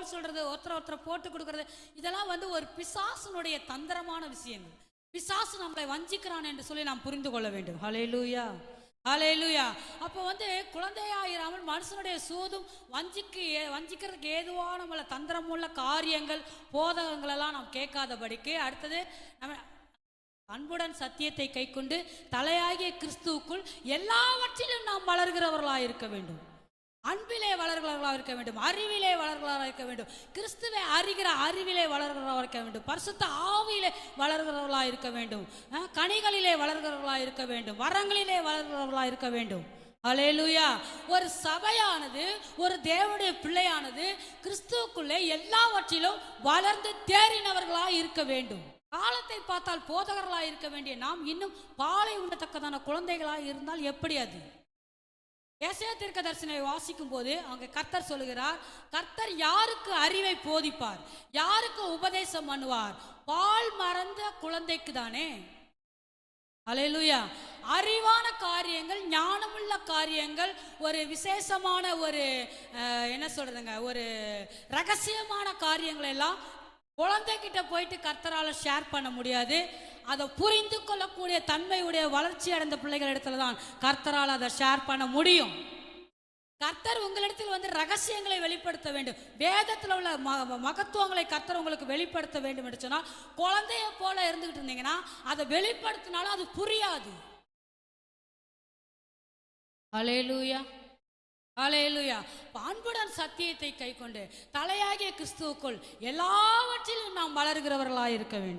கோல் சொல்றது ஒருத்தர் ஒருத்தர் போட்டு கொடுக்கறது இதெல்லாம் வந்து ஒரு பிசாசனுடைய தந்திரமான விஷயங்கள். பிசாசு நம்மளை வஞ்சிக்கிறான் என்று சொல்லி நாம் புரிந்து கொள்ள வேண்டும். ஹalleluya ஹalleluya அப்போ வந்து குழந்தையாயிராமல் மனுஷனுடைய சூதும் வஞ்சிக்கு ஏ- வஞ்சிக்கிறதுக்கு ஏதுவான உள்ள தந்திரமுள்ள காரியங்கள் போதகங்களெல்லாம் நாம் கேட்காதபடிக்கு அடுத்தது நம்ம அன்புடன் சத்தியத்தை கைக்கொண்டு தலையாகிய கிறிஸ்துவுக்குள் எல்லாவற்றிலும் நாம் வளர்கிறவர்களாக இருக்க வேண்டும். அன்பிலே வளர்கிறவர்களாக இருக்க வேண்டும் அறிவிலே வளர்கிறவர்களாக இருக்க வேண்டும். கிறிஸ்துவை அறிகிற அறிவிலே வளர்கிறவர்களாக இருக்க வேண்டும். பரிசுத்த ஆவியிலே வளர்கிறவர்களாக இருக்க வேண்டும். கனிகளிலே வளர்கிறவர்களாக இருக்க வேண்டும். வரங்களிலே வளர்கிறவர்களாக இருக்க வேண்டும். அலேலுயா ஒரு சபையானது ஒரு தேவனுடைய பிள்ளையானது கிறிஸ்துவுக்குள்ளே எல்லாவற்றிலும் வளர்ந்து தேறினவர்களாக இருக்க வேண்டும். காலத்தை பார்த்தால் போதகர்களாக இருக்க வேண்டிய நாம் இன்னும் பாலை உண்ணத்தக்கதான குழந்தைகளாக இருந்தால் எப்படி அது? ஏசாயா தீர்க்க தரிசனை வாசிக்கும் போது அங்க கர்த்தர் சொல்லுகிறார் கர்த்தர் யாருக்கு அறிவை போதிப்பார்? யாருக்கு உபதேசம் பண்ணுவார்? பால் மறந்த குழந்தைக்கு தானே? அலையலுயா அறிவான காரியங்கள் ஞானமுள்ள காரியங்கள் ஒரு விசேஷமான ஒரு என்ன சொல்றதுங்க ஒரு ரகசியமான காரியங்கள் எல்லாம் குழந்தைகிட்ட போயிட்டு கர்த்தரால ஷேர் பண்ண முடியாது. அதை புரிந்து கொள்ளக்கூடிய தன்மையுடைய வளர்ச்சி அடைந்த பிள்ளைகள் இடத்துல தான் கர்த்தரால் அதை ஷேர் பண்ண முடியும். கர்த்தர் உங்களிடத்தில் வந்து ரகசியங்களை வெளிப்படுத்த வேண்டும். வேதத்தில் உள்ள மகத்துவங்களை கர்த்தர் உங்களுக்கு வெளிப்படுத்த வேண்டும் என்று சொன்னால் குழந்தைய போல இருந்துகிட்டு இருந்தீங்கன்னா அதை வெளிப்படுத்தினாலும் அது புரியாது. அலேலூயா அலேலுயா அன்புடன் சத்தியத்தை கைக்கொண்டு தலையாகிய கிறிஸ்துவுக்குள் எல்லாவற்றிலும் நாம் வளர்கிறவர்களாக இருக்க வேண்டும்.